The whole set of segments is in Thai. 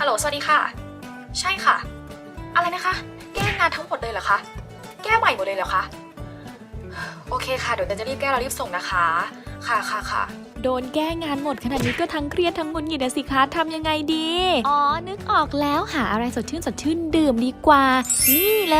ฮัลโหล สวัสดีค่ะ ใช่ค่ะ อะไรนะคะ แก้งานทั้งหมดเลยเหรอคะ แก้ใหม่หมดเลยเหรอคะ โอเคค่ะ เดี๋ยวเตนจะรีบแก้เรารีบส่งนะคะ ค่ะค่ะค่ะโดนแก้งานหมดขนาดนี้ก็ทั้งเครียดทั้งหงุดหงิดสิคะทำยังไงดี อ๋อ นึกออกแล้วหาอะไรสดชื่นสดชื่นดื่มดีกว่า นี่เล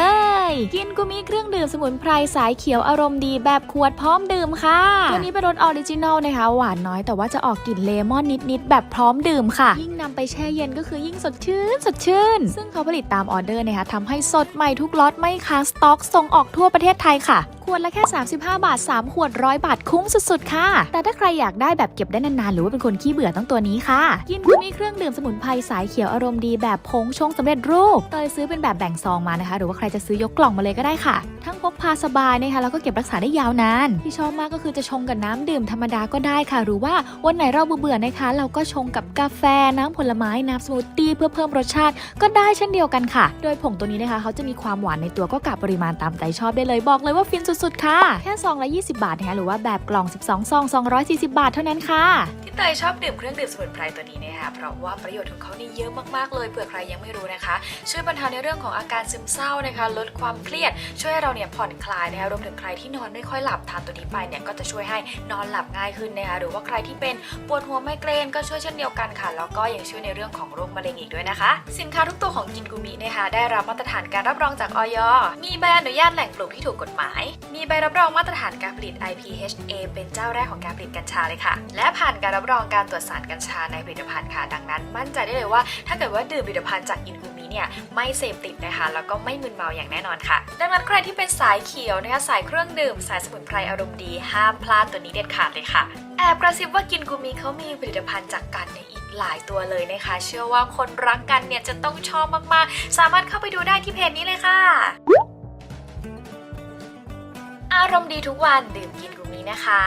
ย กินกูมีเครื่องดื่มสมุนไพรสายเขียวอารมณ์ดีแบบขวดพร้อมดื่มค่ะ ตัวนี้เป็นรสออริจินอลนะคะ หวานน้อยแต่ว่าจะออกกลิ่นเลมอนนิดๆแบบพร้อมดื่มค่ะ ยิ่งนำไปแช่เย็นก็คือยิ่งสดชื่นสดชื่น ซึ่งเขาผลิตตามออเดอร์นะคะทำให้สดใหม่ทุกล็อตไม่ค้างสต็อกส่งออกทั่วประเทศไทยค่ะ ขวดละแค่ 35 บาท 3 ขวดร้อยบาทคุ้มสุดๆค่ะ แต่ถ้าใครอยากได้ได้แบบเก็บได้นานๆ หรือว่าเป็นคนขี้เบื่อต้องตัวนี้ค่ะ กินก็มีเครื่องดื่มสมุนไพรสายเขียวอารมณ์ดีแบบผงชงสำเร็จรูปเตยซื้อเป็นแบบแบ่งซองมานะคะ หรือว่าใครจะซื้อยกกล่องมาเลยก็ได้ค่ะ ทั้งพกพาสบายนะคะแล้วก็เก็บรักษาได้ยาวนาน ที่ชอบมากก็คือจะชงกับน้ำดื่มธรรมดาก็ได้ค่ะ หรือว่าวันไหนเราเบื่อๆนะคะ เราก็ชงกับกาแฟน้ำผลไม้น้ำสมูทตี้เพื่อเพิ่มรสชาติก็ได้เช่นเดียวกันค่ะ โดยผงตัวนี้นะคะเขาจะมีความหวานในตัวก็กะปริมาณตามใจชอบได้เลยบอกเลยว่าฟินสุดๆค่ะแค่ซองละ 20 บาทนะคะหรือว่าแบบกล่อง 12ซอง240 บาทเท่านั้นค่ะที่เตยชอบดื่มเครื่องดื่มสมุนไพรตัวนี้นะคะเพราะว่าประโยชน์ของเขานี่เยอะมากๆเลยเผื่อใครยังไม่รู้นะคะ ช่วยบรรเทาในเรื่องของอาการซึมเศร้านะคะ ลดความเครียด ช่วยให้เราเนี่ยผ่อนคลายนะคะรวมถึงใครที่นอนไม่ค่อยหลับทานตัวนี้ไปเนี่ยก็จะช่วยให้นอนหลับง่ายขึ้นนะคะหรือว่าใครที่เป็นปวดหัวไมเกรนก็ช่วยเช่นเดียวกันค่ะแล้วก็ยังช่วยในเรื่องของโรคมะเร็งอีกด้วยนะคะ สินค้าทุกตัวของกินกูมินะคะได้รับมาตรฐานการรับรองจากออยมีใบอนุญาตแหล่งปลูกที่ถูกกฎหมาย มีใบรับรองมาตรฐานการผลิต IPHA เป็นเจ้าแรกของการผลิตกัญชาเลยค่ะและผ่านการรับรองการตรวจสารกัญชาในผลิตภัณฑ์ค่ะ ดังนั้น มั่นใจได้เลยว่า ถ้าเกิดว่าดื่มผลิตภัณฑ์จากอินกูมิเนี่ยไม่เสพติดนะคะ แล้วก็ไม่มึนเมาอย่างแน่นอนค่ะ ดังนั้นใครที่เป็นสายเขียวนะคะสายเครื่องดื่ม สายสมุนไพรอารมณ์ดีห้ามพลาดตัวนี้เด็ดขาดเลยค่ะแอบกระซิบว่ากินกูมิเขามีผลิตภัณฑ์จากกันในอีกหลายตัวเลยนะคะ เชื่อว่าคนรักกันเนี่ยจะต้องชอบมากๆ สามารถเข้าไปดูได้ที่เพจนี้เลยค่ะ อารมณ์ดีทุกวันดื่มกินกูมินะคะ